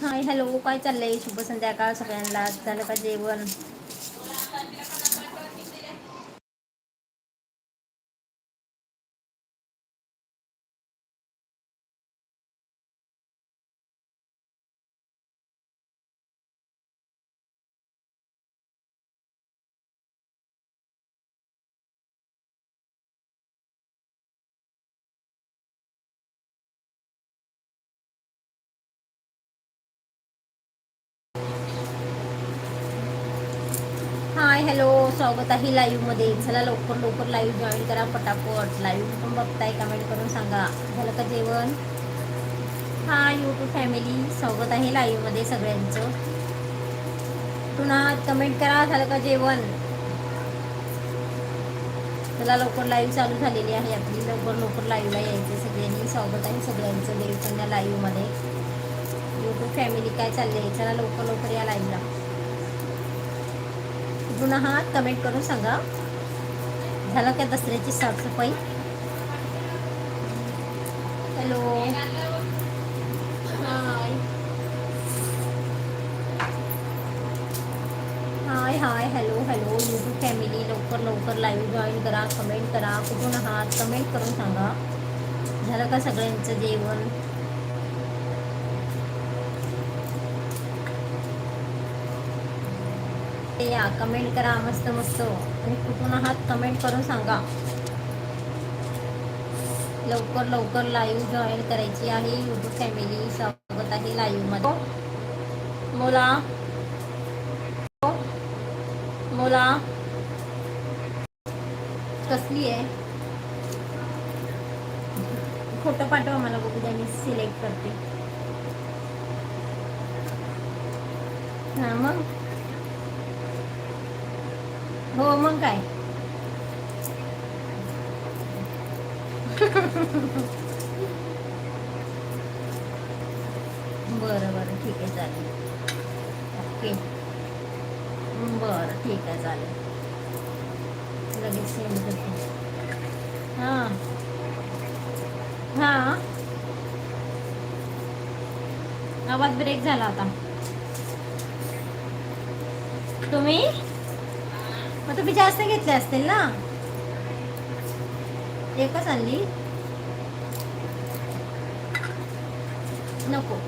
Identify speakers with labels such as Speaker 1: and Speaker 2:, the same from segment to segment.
Speaker 1: Hi hello काय चाललंय शुभ संध्याकाळ सगळ्यांना झालं का जेवण स्वागत आहे लाईव्हमध्ये चला लवकर लवकर लाईव्ह जॉईन करा पटापट. लाईव्ह पण बघताय कमेंट करून सांगा. झालं का जेवण? हा यूट्यूब फॅमिली स्वागत आहे लाईव्हमध्ये सगळ्यांचं. पुन्हा कमेंट करा झालं का जेवण? चला लवकर लाईव्ह चालू झालेली आहे आपली. लवकर लवकर लाईव्हला यायचं सगळ्यांनी. स्वागत आहे सगळ्यांचं. देवकन्या लाईव्हमध्ये. यूट्यूब फॅमिली काय चाललंय? चला लवकर लवकर या लाईव्हला पुन्हा हा कमेंट करून सांगा. झालं का दसऱ्याची साफसफाई? Hello. Hi. Hi hi hello hello. YouTube family लवकर लवकर लाईव्ह जॉईन करा कमेंट करा. कुठून आहात? कमेंट करून सांगा. झालं का सगळ्यांचं जेवण? या कमेंट करा मस्त मस्त. आणि कुठून आहात कमेंट करून सांगा. लवकर लवकर लाईव्ह जॉईन करायची आहे युट्यूब फॅमिली स्वागत आहे लाईव्हमध्ये. मोला. मोला. कसली आहे? फोटो पाठवा मला बघू द्या मी सिलेक्ट करते. हा मग? हो मग काय? बरं बरं ठीक आहे चालेल. ओके. बरं ठीक आहे चालेल. लगेच सेंड करते. हां. हां. आवाज ब्रेक झाला आता. तुम्ही? तुम्ही जास्त घेतले असतील ना? एकच आणली नको.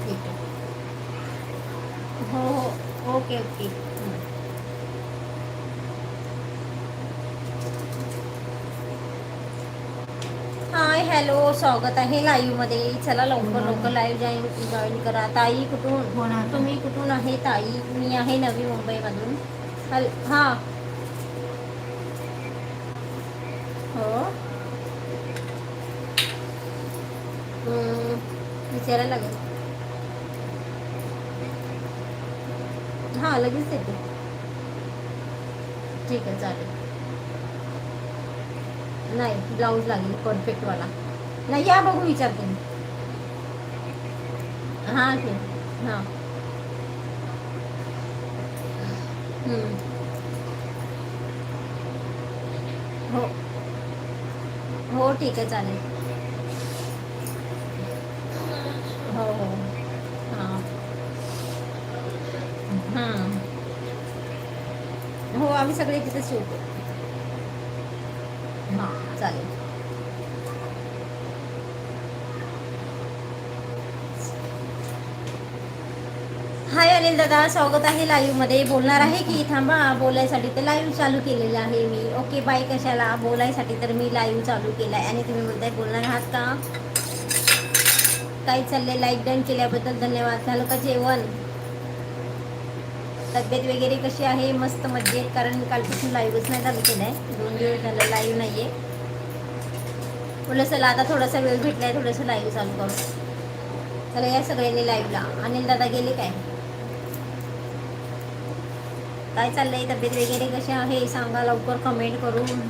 Speaker 1: ठीक आहे. हो हो ओके ओके हम्म. हाय हॅलो स्वागत आहे लाईव्हमध्ये चला लवकर लवकर लाईव्ह जॉईन जॉईन करा. ताई कुठून? तुम्ही कुठून आहे ताई? मी आहे नवी मुंबईमधून. हल हां. हो. विचारायला लागेल. हां लगेच येते. ठीक आहे चालेल. नाही ब्लाऊज लागेल परफेक्टवाला. नाही बघू हाँ हाँ ठीक आहे चालेल हो हो हाँ हाँ हो आम्ही सगळे तिथे शिवतो हाँ चालेल हाय अनिल दादा स्वागत आहे लाईव्हमध्ये. बोलणार आहे की थांबा बोलायसाठी तर लाईव्ह चालू केलेलं आहे मी. ओके बाय कशाला? बोलायसाठी तर मी लाईव्ह चालू केलं आहे आणि तुम्ही म्हणताय बोलणार आहात का? काय चाललंय? लाईक डन केल्याबद्दल धन्यवाद. झालं का जेवण? तब्येत वगैरे कशी आहे? मस्त मजेत कारण कालपासून लाईव्हच नाही चालू केलं आहे दोन दिवस झालं लाईव्ह नाही आहे बोललं चला आता थोडासा वेळ भेटला आहे थोडंसं लाईव्ह चालू करू. चला या सगळ्यांनी लाईव्हला अनिल दादा गेले काय? काय चाललंय? तब्येत वगैरे कशी आहे? सांगा लवकर कमेंट करून.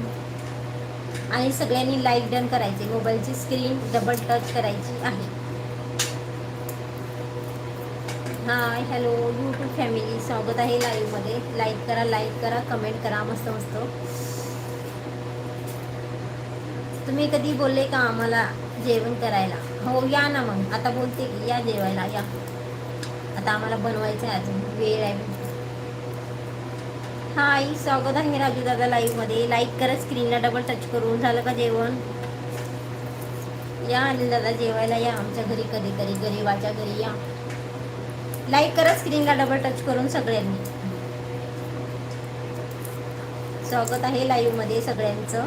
Speaker 1: आणि सगळ्यांनी लाईक डन करायचे. मोबाईलची स्क्रीन डबल टच करायची आहे. हाय हॅलो यूट्यूब फॅमिली स्वागत आहे लाईव्हमध्ये लाईक करा लाईक करा कमेंट करा. मस्त मस्त. तुम्ही कधी बोलले का आम्हाला जेवण करायला? हो या ना मग. आता बोलते की या जेवायला या. आता आम्हाला बनवायचं आहे अजून. वेळ आहे. हाय स्वागत आहे राजू दादा लाईव्हमध्ये. लाईक करा स्क्रीनला डबल टच करून. झालं का जेवण? या अनिल दादा जेवायला या. आमच्या घरी कधी कधी गरीबाच्या घरी या. लाईक करा स्क्रीनला डबल टच करून सगळ्यांनी. स्वागत आहे लाईव्हमध्ये सगळ्यांचं.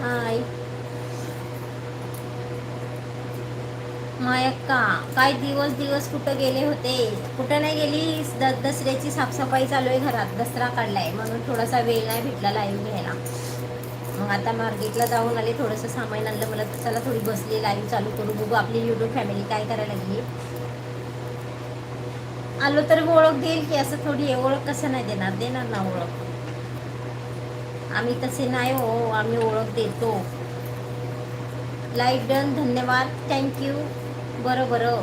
Speaker 1: हाय मायक्का काय दिवस दिवस कुठं गेले होते? कुठं नाही गेली? द दसऱ्याची साफसफाई चालू आहे घरात. दसरा काढलाय. म्हणून थोडासा वेळ नाही भेटला लाईव्ह घ्यायला. मग आता मार्केटला जाऊन आले. थोडंसं सामान आणलं. मला चला थोडी बसली लाईव्ह चालू करू. बघू आपली युट्यूब फॅमिली काय करायला लागली. आलो तर ओळख देईल की असं थोडी ओळख कसं नाही देणार? देणार ना ओळख. आम्ही तसे नाही हो. आम्ही ओळख देतो. लाईक डन धन्यवाद. थँक्यू बरं बरं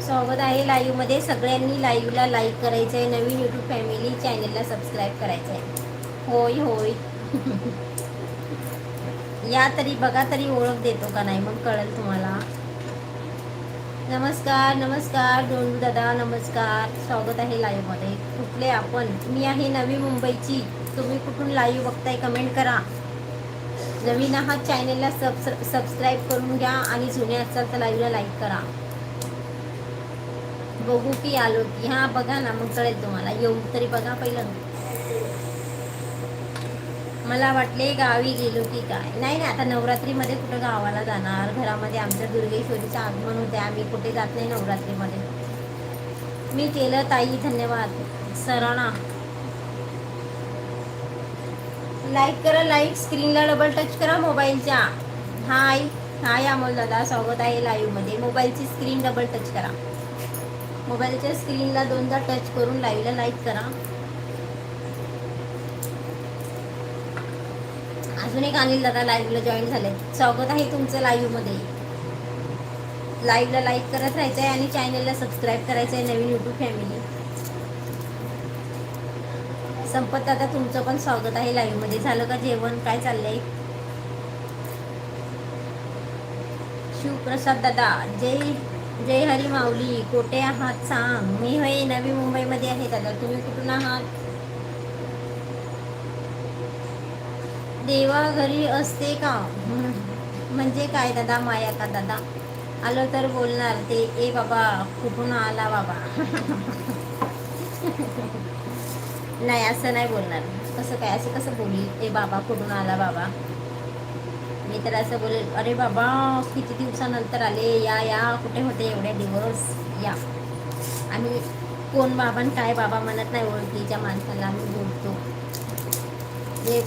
Speaker 1: स्वागत आहे लाईव्हमध्ये सगळ्यांनी लाईव्हला लाईक करायचं आहे नवीन यूट्यूब फॅमिली चॅनेलला सबस्क्राईब करायचं आहे होय होय. या तरी बघा तरी ओळख देतो का नाही मग कळेल तुम्हाला. नमस्कार नमस्कार डोंडू दादा नमस्कार. स्वागत आहे लाईव्हमध्ये कुठले आपण? मी आहे नवी मुंबईची. तुम्ही कुठून लाईव्ह बघताय कमेंट करा. नवीन आहात चॅनेलला सब सबस्क्राईब करून घ्या आणि जुने असाल तर लाईव्हला लाईक करा. बघू की आलो की. हां बघा ना मग कळेल तुम्हाला. येऊ तरी बघा पहिलं. मला वाटले गावी गेलो की काय? नाही नाही आता नवरात्रीमध्ये कुठं गावाला जाणार? घरामध्ये आमच्या दुर्गेश्वरीचं आगमन होते आम्ही कुठे जात नाही नवरात्रीमध्ये. मी केलं ताई धन्यवाद. सराणा लाईक करा लाईक स्क्रीनला डबल टच करा मोबाईलच्या. हाय हाय अमोल दादा स्वागत आहे लाईव्हमध्ये मोबाईलची स्क्रीन डबल टच करा. मोबाईलच्या स्क्रीनला दोनदा टच करून लाईव्हला लाईक करा. अजून एक अनिल दादा लाईव्हला जॉईन झाले. स्वागत आहे तुमचं लाईव्हमध्ये लाईव्हला लाईक करत राहायचं आहे आणि चॅनलला सबस्क्राईब करायचं आहे नवीन यूट्यूब फॅमिली संपत दादा तुमचं पण स्वागत आहे लाईव्हमध्ये झालं का जेवण? काय चाललंय? शिवप्रसाद दादा जय जय हरी माऊली. कोठे आहात सांग? मी होय नवी मुंबईमध्ये आहे दादा. तुम्ही कुठून आहात? देवा घरी असते का? म्हणजे काय दादा? माया का दादा? आलो तर बोलणार ते. ए बाबा कुठून आला बाबा? नाही असं नाही बोलणार. कसं काय असं कसं बोली? ए बाबा कुठून आला बाबा? मी तर असं बोलेल अरे बाबा किती दिवसानंतर आले? या या कुठे होते? एवढ्या दिवस या. आम्ही कोण बाबा काय बाबा म्हणत नाही ओळखीच्या माणसाला आम्ही बोलतो.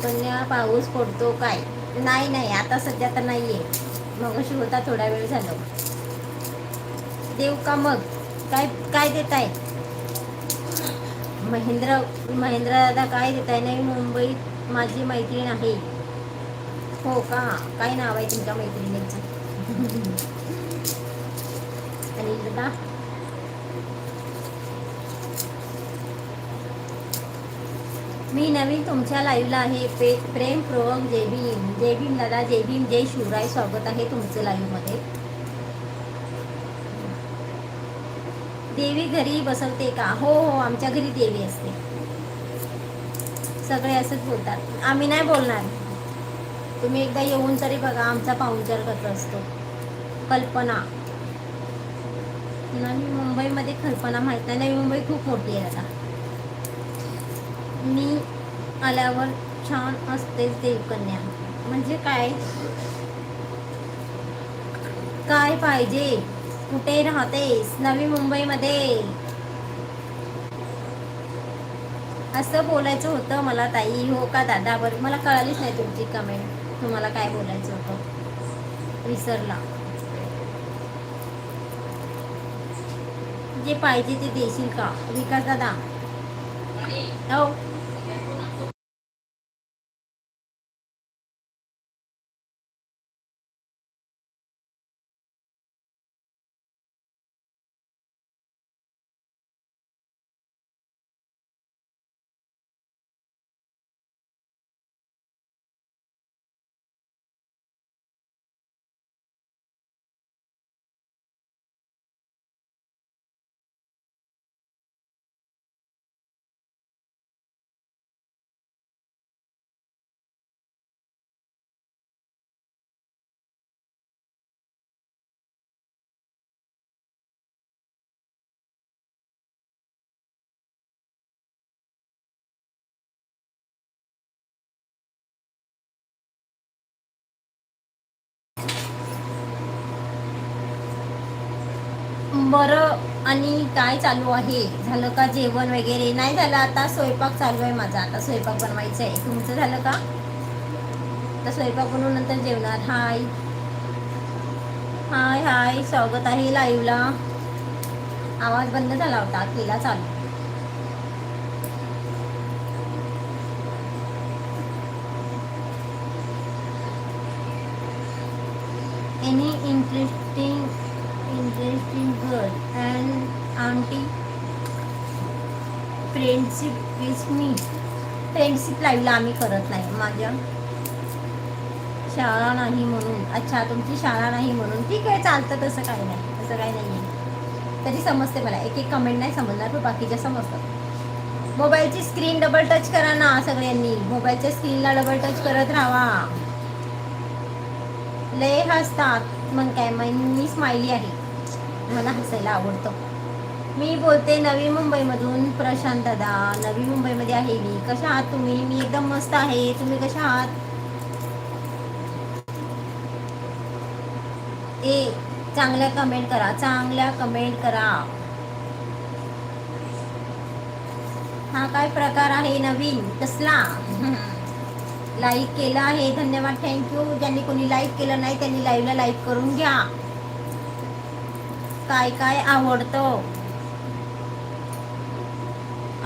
Speaker 1: कन्या पाऊस पडतो काय? नाही नाही आता सध्या तर नाही आहे मग अशी होता थोडा वेळ झालं. देऊ का मग? काय काय देत आहे महेंद्र महेंद्र दादा काय देत आहे नाही मुंबईत माझी मैत्रीण आहे. हो का? काय नाव आहे तुमच्या मैत्रिणीचं? आणि दादा मी नवीन तुमच्या लाईव्हला आहे. पे प्रेम प्रोग जय भीम. जय भीम दादा जय भीम जय शिवराय. स्वागत आहे तुमचं लाईव्हमध्ये देवी घरी बसवते का? हो हो आमच्या घरी देवी असते. सगळे असंच बोलतात. आम्ही नाही बोलणार. तुम्ही एकदा येऊन तरी बघा आमचा पाहुणचार कसा असतो. कल्पना. नवी मुंबईमध्ये कल्पना माहीत नाही. नवी मुंबई खूप मोठी आहे आता. मी आल्यावर छान असतेच देवकन्या. म्हणजे काय? काय पाहिजे? कुठे राहतेस? नवी मुंबईमध्ये. असं बोलायचं होतं मला ताई. हो का दादा? बरं मला कळालीच नाही तुमची कमेंट तुम्हाला काय बोलायचं होतं? विसरला. जे पाहिजे ते देशील का? विकास दादा. हो. बरं आणि काय चालू आहे? झालं का जेवण वगैरे? नाही झालं आता स्वयंपाक चालू आहे माझा. आता स्वयंपाक बनवायचा आहे तुमचं झालं का? आता स्वयंपाक बनवून नंतर जेवणार. हाय. हाय हाय. स्वागत आहे लाईव्हला आवाज बंद झाला होता. केला चालू. Any interesting interesting girl and auntie friendship with me friendship लाईव्हला आम्ही करत नाही. माझ्या शाळा नाही म्हणून. अच्छा तुमची शाळा नाही म्हणून. ठीक आहे चालतं तसं काही नाही. तसं काही नाही आहे तरी समजते मला. एक एक कमेंट नाही समजणार पण बाकीच्या समजतात. मोबाईलची स्क्रीन डबल टच करा ना सगळ्यांनी. मोबाईलच्या स्क्रीनला डबल टच करत राहा. लय हसतात. मग काय मग मी स्माइली आहे. मला हसायला आवडतं. मी बोलते नवी मुंबईमधून प्रशांत दादा. नवी मुंबईमध्ये आहे मी. कशा आहात तुम्ही? मी एकदम मस्त आहे. तुम्ही कशा आहात? ए चांगल्या कमेंट करा. चांगल्या कमेंट करा. हा काय प्रकार आहे नवीन? कसला? लाईक केलं आहे. धन्यवाद. थँक्यू ज्यांनी कोणी लाईक केलं नाही त्यांनी लाईव्हला लाईक करून घ्या. काय काय आवडतं?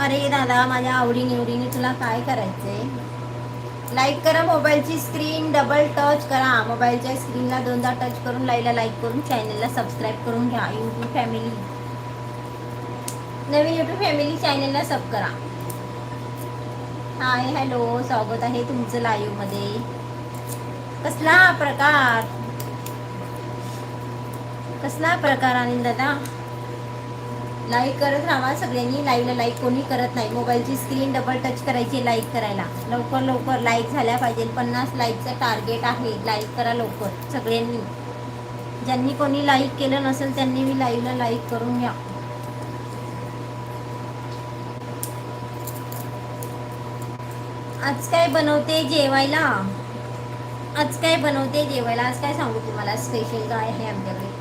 Speaker 1: अरे दादा माझ्या आवडी निवडीने तुला काय करायचंय? लाईक करा मोबाईलची स्क्रीन डबल टच करा. मोबाईलच्या स्क्रीनला दोनदा टच करून लाईला लाईक करून चॅनलला सबस्क्राईब करून घ्या. यूट्यूब फॅमिली नवीन यूट्यूब फॅमिली चॅनलला सब करा. हाय हॅलो स्वागत आहे तुमचं लाईव्हमध्ये कसला प्रकार? कसला प्रकार आनंद दादा? लाईक करत राहा सगळ्यांनी लाईव्हला लाईक कोणी करत नाही. मोबाईलची स्क्रीन डबल टच करायची लाईक करायला. लवकर लवकर लाईक झाल्या पाहिजे. पन्नास लाईकचं टार्गेट आहे. लाईक करा लवकर सगळ्यांनी. ज्यांनी कोणी लाईक केलं नसेल त्यांनी मी लाईव्हला लाईक करून घ्या. आज काय बनवते जेवायला? आज काय बनवते जेवायला? आज काय सांगू तुम्हाला? स्पेशल काय आहे आमच्याकडे?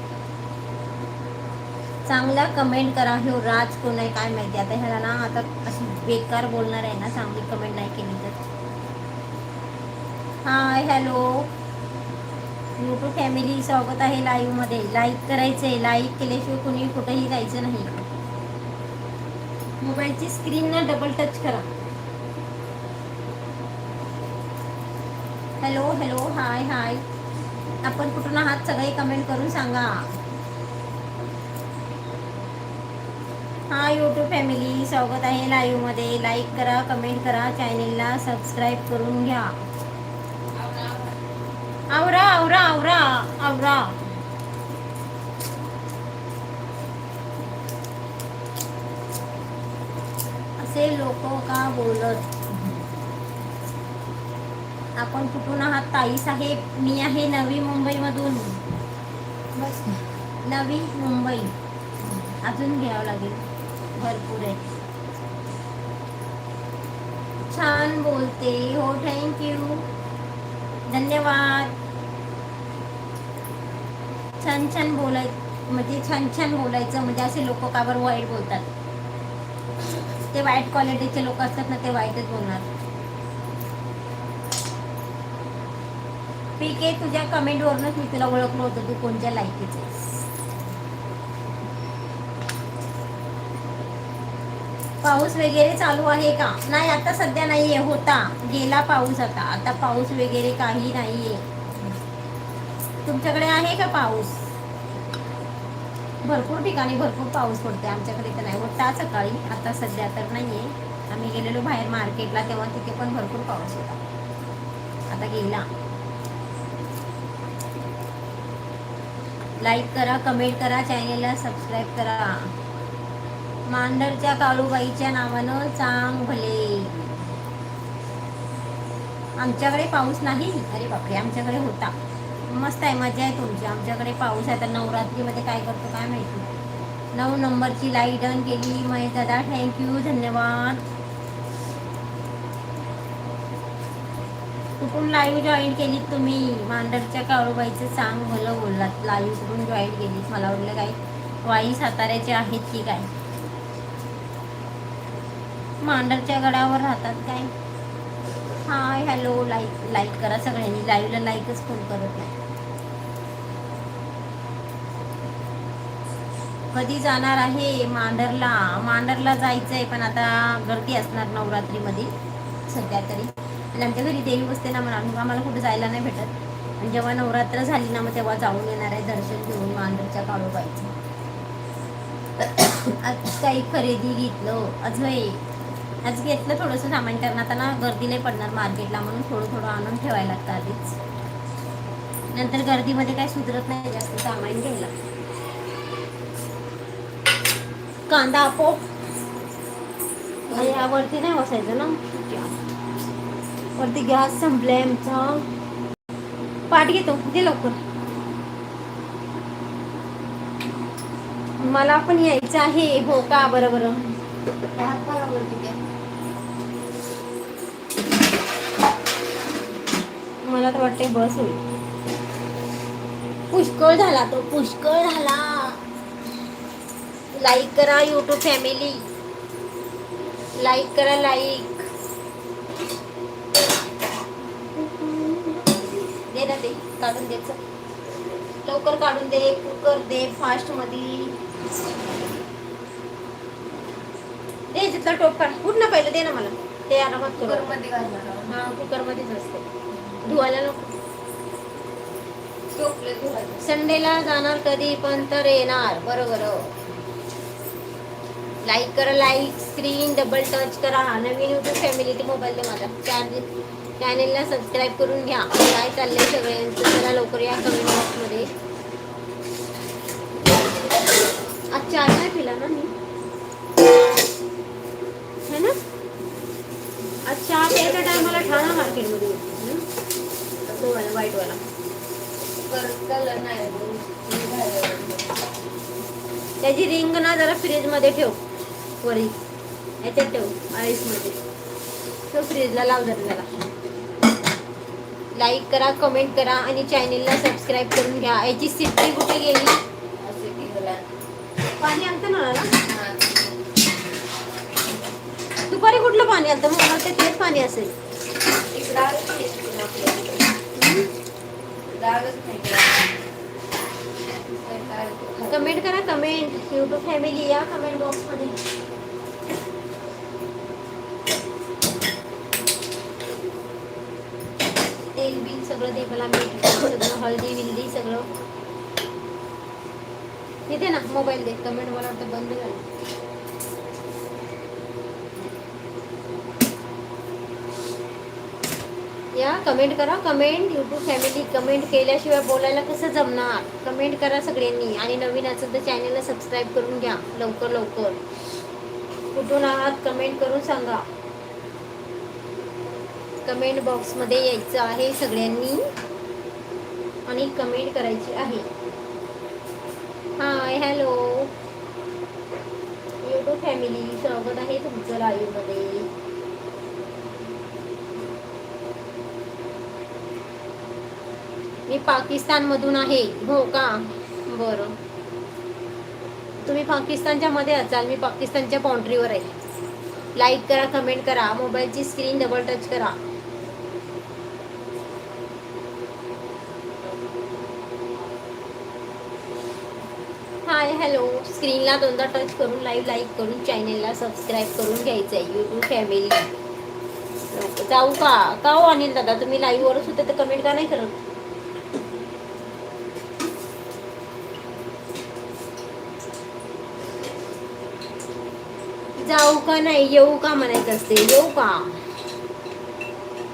Speaker 1: चांगला कमेंट करा. हो राज कोण आहे काय माहिती? आता ह्याला ना आता अशी बेकार बोलणार आहे ना चांगली कमेंट नाही केली तर. हाय हॅलो यूट्यूब फॅमिली स्वागत आहे लाईव्हमध्ये लाईक लाईक करायचंय. लाईक केल्याशिवाय कुणी कुठेही जायचं नाही. मोबाईलची स्क्रीन ना डबल टच करा. हॅलो हॅलो हाय हाय आपण कुठून आहात? सगळे कमेंट करून सांगा. हा यूट्यूब फॅमिली स्वागत आहे लाईव्हमध्ये. लाईक करा कमेंट करा चॅनेलला सबस्क्राईब करून घ्या. आवरा आवरा आवरा आवरा. असे लोक का बोलत? आपण कुठून आहात ताई साहेब? मी आहे नवी मुंबईमधून. बस नवी मुंबई. अजून घ्यावं लागेल. भरपूर आहे. छान बोलते. हो थँक्यू धन्यवाद. छान छान बोलाय म्हणजे छान छान बोलायचं. म्हणजे असे लोक का बरं वाईट बोलतात? ते वाईट क्वालिटीचे लोक असतात ना ते वाईटच बोलणार. ठीक आहे तुझ्या कमेंटवरूनच मी तुला ओळखलं होतं. तू कोणत्या लायकीचे पाऊस वगैरे चालू आहे का? नाही आता सध्या नाहीये होता. गेला पाऊस आता. आता पाऊस वगैरे काही नाहीये. तुमच्याकडे आहे का पाऊस? भरपूर ठिकाणी भरपूर पाऊस पडते आमच्याकडे तर नाही. होता सकाळी. आता सध्या तर नाहीये. आम्ही गेलेलो बाहेर मार्केटला तेव्हा तिथे पण भरपूर पाऊस होता. आता गेला. लाईक करा कमेंट करा चॅनेलला सबस्क्राईब करा. मांडरच्या काळूबाईच्या नावानं चांग भले आमच्याकडे पाऊस नाही? अरे बापरे आमच्याकडे होता. मस्त आहे मजा आहे तुमची. आमच्याकडे पाऊस आहे तर नवरात्रीमध्ये काय करतो काय माहिती नऊ नंबरची लाइट डन केली महेश दादा थँक्यू धन्यवाद. कुठून लाईव्ह जॉईन केलीत तुम्ही? मांडरच्या काळूबाईचं चांग भलं बोललात. लाईव्ह कुठून जॉईन केलीत? मला वाटलं काय वाई साताऱ्याचे आहेत की काय? मांडरच्या गडावर राहतात काय? हाय हॅलो लाईक लाईक करा सगळ्यांनी. लाईव्हला लाईकच फोन करत नाही. कधी जाणार आहे मांडरला? मांडरला जायचंय पण आता गर्दी असणार नवरात्रीमध्ये सध्या तरी. आणि आमच्या घरी देवी बसते ना म्हणून आम्हाला कुठे जायला नाही भेटत. आणि जेव्हा नवरात्र झाली ना मग तेव्हा जाऊन येणार आहे दर्शन घेऊन मांडरच्या काळोबाईचं. आज काही खरेदी घेतलं. अजय आज घेतलं थोडंसं सामान कारण आता ना गर्दी नाही पडणार मार्केटला म्हणून थोडं थोडं आणून ठेवायला लागतं आधीच. नंतर गर्दीमध्ये काय सुधरत नाही जास्त सामान घ्यायला. कांदा आपो यावरती नाही बसायचं ना? वरती गॅस संपलाय आमचा. पाठ घेतो दे लवकर. मला पण यायचं आहे. हो का? बरं बरं. मला तर वाटते बस होईल. पुष्कळ झाला तो पुष्कळ झाला. लाईक करा युट्यूब फॅमिली लाईक करा लाईक दे ना ते काढून द्यायचं लवकर काढून दे कुकर दे फास्टमध्ये दे जिथला टोप काढ. ना पहिलं दे ना मला. ते आरामात करू हा कुकर मध्येच असते. धुवायला नको. संडेला जाणार कधी पण तर येणार बरोबर लाईक करा लाईक स्क्रीन डबल टच करा. नवीन युट्यूब फॅमिली ते मोबाईल माझा चॅनेलला सबस्क्राईब करून घ्या. काय चाललंय सगळ्यांचं. जरा लवकर या कमेंट बॉक्समध्ये. आज नाही पिला ना मी? है ना? आज चहा प्यायच्या टायमाला ठाणा मार्केटमध्ये हं? वाला. व्हाईटवाला त्याची रिंग ना जरा फ्रीजमध्ये ठेव. वरी. याच्यात ठेव आईसमध्ये तो फ्रीजला लाव जरा त्याला. लाईक करा कमेंट करा आणि चॅनेलला सबस्क्राईब करून घ्या. याची सिट्टी कुठे गेली? पाणी आणतं ना दुपारी कुठलं पाणी आणतं? मग मला तेच पाणी असेल. कमेंट करा कमेंट. युट्यूब फॅमिली या कमेंट बॉक्समध्ये तेल बिल सगळं दे मला मीठ सगळं हळदी विल्दी सगळं. येते ना मोबाईल दे. कमेंट मला वाटतं बंद झालं या कमेंट करा. कमेंट यूट्यूब फॅमिली कमेंट केल्याशिवाय बोलायला कसं जमणार? कमेंट करा सगळ्यांनी आणि नवीन असेल तर चॅनलला सबस्क्राईब करून घ्या. लवकर लवकर. कुठून आहात? कमेंट करून सांगा. कमेंट बॉक्समध्ये यायचं आहे सगळ्यांनी. आणि कमेंट करायची आहे. हाय हॅलो यूट्यूब फॅमिली स्वागत आहे तुमचं लाईव्हमध्ये मी पाकिस्तानमधून आहे. हो का? बरं. तुम्ही पाकिस्तानच्या मध्ये असाल मी पाकिस्तानच्या बाउंड्रीवर आहे. लाईक करा कमेंट करा मोबाईलची स्क्रीन डबल टच करा. हाय हॅलो स्क्रीनला दोनदा टच करून लाईव्ह लाईक करून चॅनेलला सबस्क्राईब करून घ्यायचं आहे युट्यूब फॅमिली जाऊ का? का हो अनिल दादा? तुम्ही लाईव्हवरच होते तर कमेंट का नाही करत? जाऊ का नाही येऊ का म्हणायचं असते येऊ का?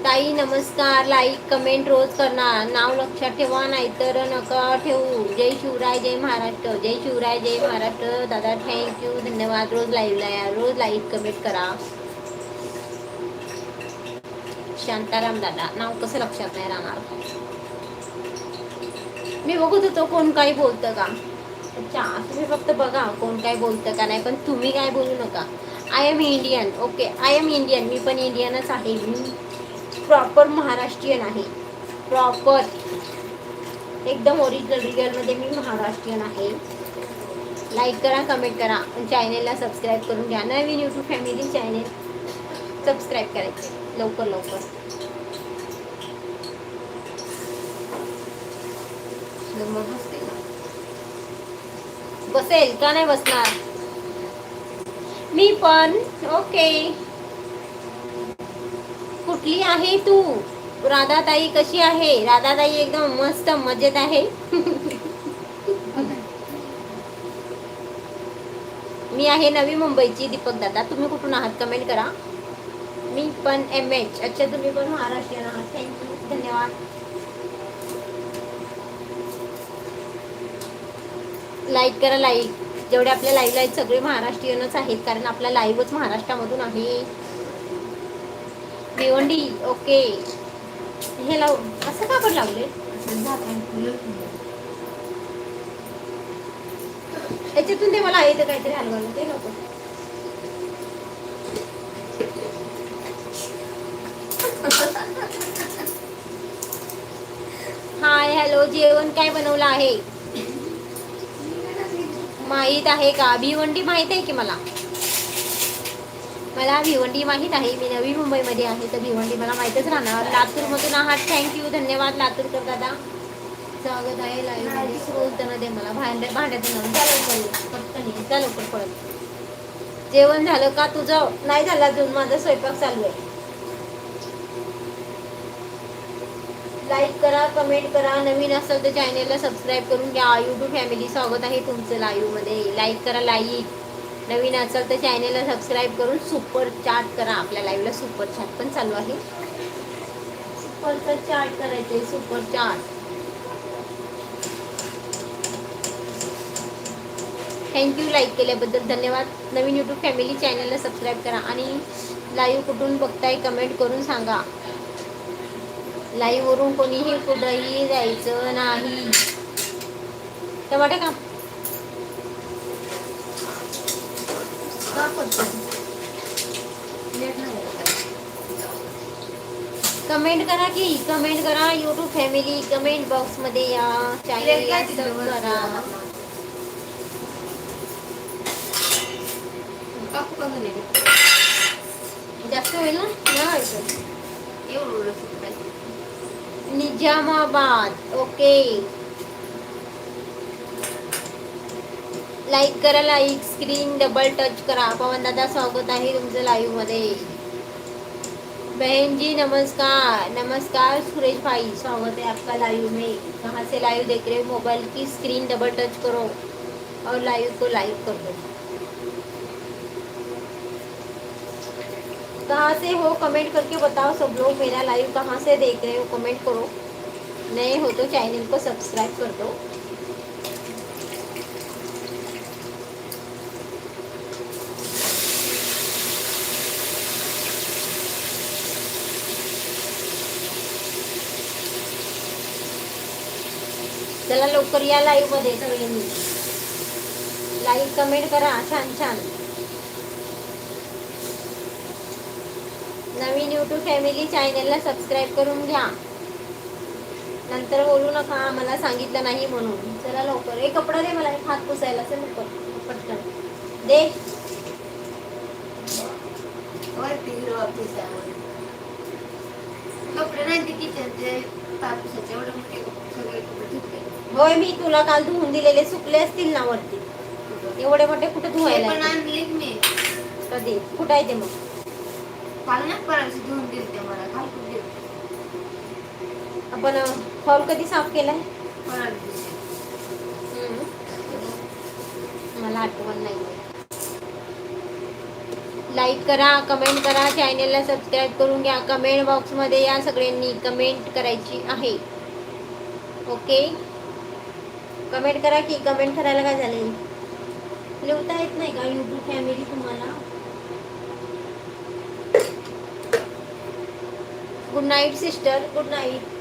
Speaker 1: ताई नमस्कार लाईक कमेंट रोज करणार. नाव लक्षात ठेवा नाहीतर नका ठेवू. जय शिवराय जय महाराष्ट्र. जय शिवराय जय महाराष्ट्र. दादा थँक्यू धन्यवाद. रोज लाईव्हला या. रोज लाईक कमेंट करा. शांताराम दादा नाव कसं लक्षात नाही राहणार? मी बघत होतो कोण काही बोलतं का? अच्छा तुम्ही फक्त बघा कोण काय बोलतं का नाही पण तुम्ही काय बोलू नका. I am Indian okay I am Indian मी पण इंडियनच आहे. मी प्रॉपर महाराष्ट्रीयन आहे. प्रॉपर एकदम ओरिजिनल रिअलमध्ये मी महाराष्ट्रीयन आहे. लाईक करा कमेंट करा. चॅनेलला सबस्क्राईब करून घ्या. नवीन यूट्यूब फॅमिली चॅनेल सबस्क्राईब करायचे. लवकर लवकर.
Speaker 2: मग
Speaker 1: बसेल का नाही बसणार? मी पण ओके. कुठली आहे तू? राधाताई कशी आहे? राधाताई एकदम मस्त मजेत आहे. मी आहे नवी मुंबईची दीपक दादा. तुम्ही कुठून आहात? कमेंट करा. मी पण एम एच अच्छा तुम्ही पण महाराष्ट्रीयन आहात. थँक्यू धन्यवाद. लाईक करा लाईक. जेवढे आपल्या लाईव्ह आहेत सगळे महाराष्ट्रीयनच आहेत कारण आपला लाईव्हच महाराष्ट्रामधून आहे. भिवंडी ओके. हे लाव असं का पण लावले याच्यातून ते मला येतं काहीतरी हलवलं ते नको. हाय हॅलो जेवण काय बनवलं आहे? माहीत आहे का? भिवंडी माहीत आहे की मला? मला भिवंडी माहीत आहे. मी नवी मुंबईमध्ये आहे तर भिवंडी मला माहीतच राहणार. लातूरमधून आहात. थँक्यू धन्यवाद लातूरकर दादा. स्वागत आहे लाईव्हमध्ये. हो, दे मला. भांड्या भांड्यातून पटकन लवकर पळत जेवण झालं का तुझं? नाही झालं अजून. माझा स्वयंपाक चालू आहे. लाईक करा कमेंट करा. नवीन असेल तर चॅनेलला सबस्क्राईब करून घ्या. आयुटू फॅमिली स्वागत आहे तुमचं लाईव्हमध्ये लाईक करा लाईक. नवीन असेल तर चॅनेलला सबस्क्राईब करून सुपर चाट करा. आपल्या लाईव्हला सुपर चाट पण चालू आहे. सुपरचा चाट करायचे सुपर चाट. थँक्यू लाईक केल्याबद्दल धन्यवाद. नवीन यूट्यूब फॅमिली चॅनलला सबस्क्राईब करा आणि लाईव्ह कुठून बघताय कमेंट करून सांगा. लाईव्ह वरून कोणीही कुठंही जायचं नाही टमाटे का? कमेंट करा की कमेंट करा यूट्यूब फॅमिली कमेंट बॉक्समध्ये या चॅनल करा? जास्त होईल ना नाही व्हायचं.
Speaker 2: एवढं.
Speaker 1: निजामाबाद. ओके. लाईक करा लाईक स्क्रीन डबल टच करा. पवन दादा स्वागत आहे तुमचं लाईव्हमध्ये. बहन जी नमस्कार. नमस्कार सुरेश भाई. स्वागत है आपका लाइव में. कहाँ से लाइव देख रहे हो? मोबाइल की स्क्रीन डबल टच करो और लाइव को लाइव कर दो. कहाँ से हो? कमेंट करके बताओ सब लोग मेरा लाइव कहाँ से देख रहे हो? कमेंट करो। नए हो तो चैनल को सब्सक्राइब कर दो। चला लवकर या लाईव्ह मध्ये सगळ्यांनी लाईक कमेंट करा. छान छान. नवीन यूट्यूब फॅमिली चॅनलला सबस्क्राईब करून घ्या. नंतर बोलू नका मला सांगितलं नाही म्हणून. चला लवकर. एक कपडा दे मला एक हात पुसायला चल लवकर पटकन. दे.
Speaker 2: कपडे नाही ते किचनचे कापूसाचे एवढे मोठे सगळे कपडे धुतले.
Speaker 1: होय मी तुला काल धुवून दिलेले सुकले असतील ना वरती. एवढे मोठे कुठे धुवायला
Speaker 2: पण? आणले मी.
Speaker 1: कधी? कुठं आहे ते मग?
Speaker 2: काल ना धुवून मला काल
Speaker 1: आपण हॉल कधी साफ केलाय?
Speaker 2: परवा दिवशी.
Speaker 1: मला आठवण नाही. लाईक करा कमेंट करा चॅनेलला सबस्क्राईब करून घ्या. कमेंट बॉक्समध्ये या सगळ्यांनी कमेंट करायची आहे. ओके कमेंट करा की कमेंट करायला काय झाले लिहता येत नाही का? यूट्यूब फॅमिली तुम्हाला? Good night sister good night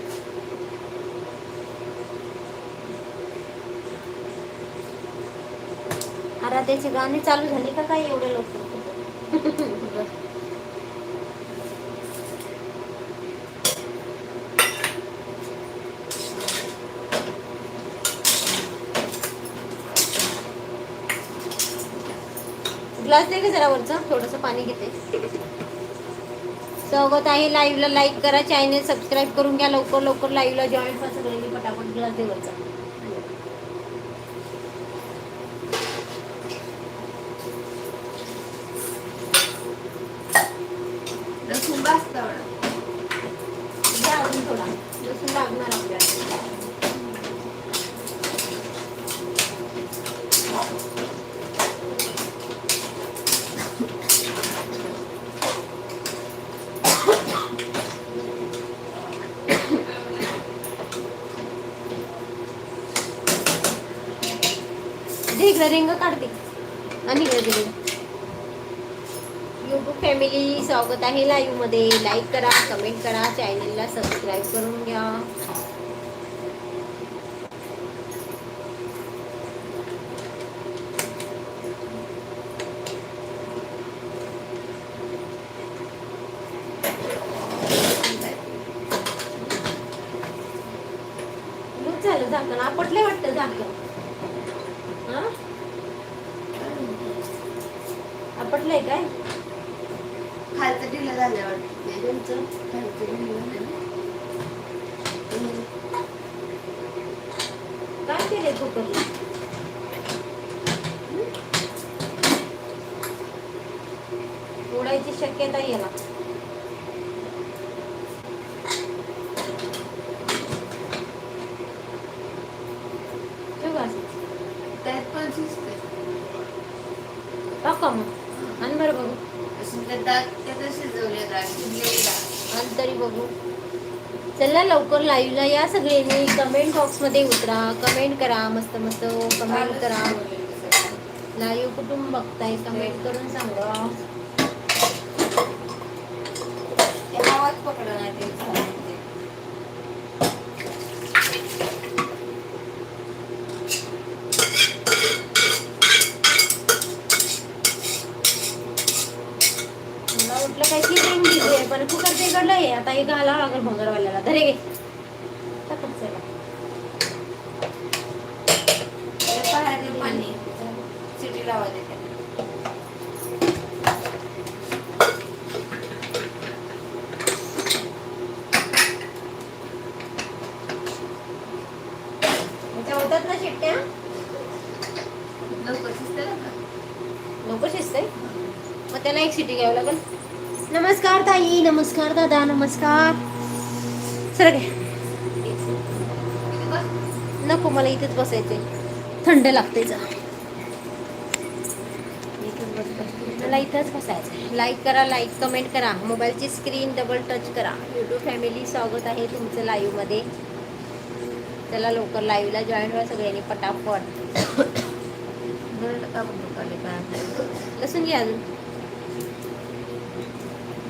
Speaker 1: आराध्याची गाणी चालू झाली का काय एवढे लोक ग्लास दे का जरा वरचा. थोडंसं पाणी घेते. स्वागत आहे लाईव्हला लाईक करा चॅनल सबस्क्राईब करून घ्या. लवकर लवकर लाईव्हला जॉईन व्हा सगळ्यांनी पटापट घ्या देवाचा वरचा
Speaker 2: लसूण भाजता एवढं.
Speaker 1: द्या अजून थोडा लसूण लागणार आपल्याला दे इकडे रिंग काढते. आणि इकडे रिंग यूट्यूब फॅमिली स्वागत आहे लाईव्हमध्ये. लाईक करा कमेंट करा चॅनलला सबस्क्राईब करून घ्या लूज झालं झाकण आपटले वाटतं झाकण हा आपटलंय काय
Speaker 2: खालचं ढिलं झालं वाटतं ते.
Speaker 1: तुमचं
Speaker 2: खालचं ढिलं झालं ना.
Speaker 1: काय केलंय कुकरला उडायची शक्यता
Speaker 2: शिजतंय.
Speaker 1: टाका मग? आणि बरं बघू.
Speaker 2: शिजलेली.
Speaker 1: आणि तरी बघू. चला लवकर लाईव्हला या सगळ्यांनी कमेंट बॉक्समध्ये उतरा. कमेंट करा. मस्त मस्त. कमेंट करा. लाईव्ह कुठून बघताय? कमेंट करून सांगा
Speaker 2: ते आवाज पकडा नाही ते झालं ते.
Speaker 1: मला वाटलं काय की रिंग दिली पण कुकर बिघडलं आहे आता हे घालावं लागेल भंगारवाल्याला धरे घे टाकून चला.
Speaker 2: त्या बाहेर पाणी
Speaker 1: होतात ना शिट्ट्या?
Speaker 2: लवकर शिजते ना? का?
Speaker 1: लवकर शिजते मग त्याला एक घ्यावं लागेल. नमस्कार ताई नमस्कार दादा नमस्कार. सर घे.
Speaker 2: किती बस?
Speaker 1: नको मला इथेच बसायचंय. थंड लागते जरा इथेच बसते. मला इथंच बसायचं. लाईक करा लाईक कमेंट करा. मोबाईलची स्क्रीन डबल टच करा. यूट्यूब फॅमिली स्वागत आहे तुमचं लाईव्हमध्ये चला लवकर लाईव्हला जॉईन व्हा सगळ्यांनी पटापट. लसून घ्या अजून.